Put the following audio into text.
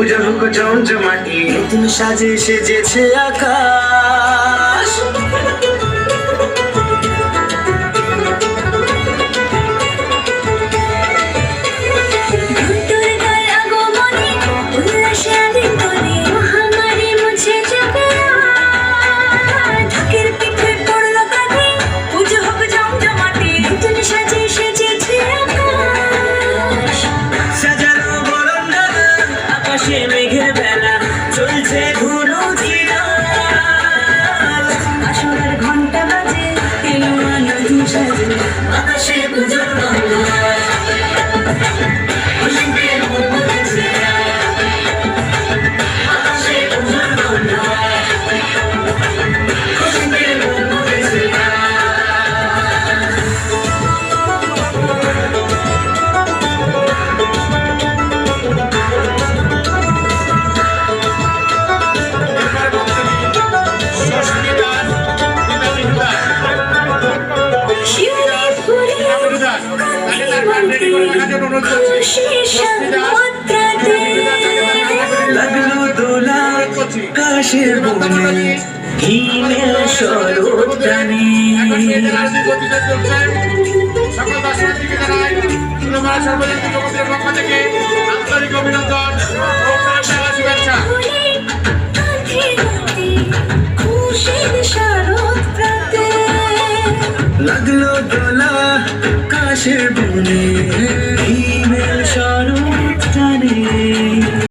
উজরুক জমজমাটি নতুন সাজে সেজেছে আকাশ। আকাশে পুজোর বাংলা। খুশির সমুদ্রতে লাগল দোলা কাশের বনে হিমেল শরৎ টানে সকল দর্শনার্থীকে জানাই তুলমালা সর্বজনীন জগতের পক্ষ থেকে লাগল গলা কাশের বনে।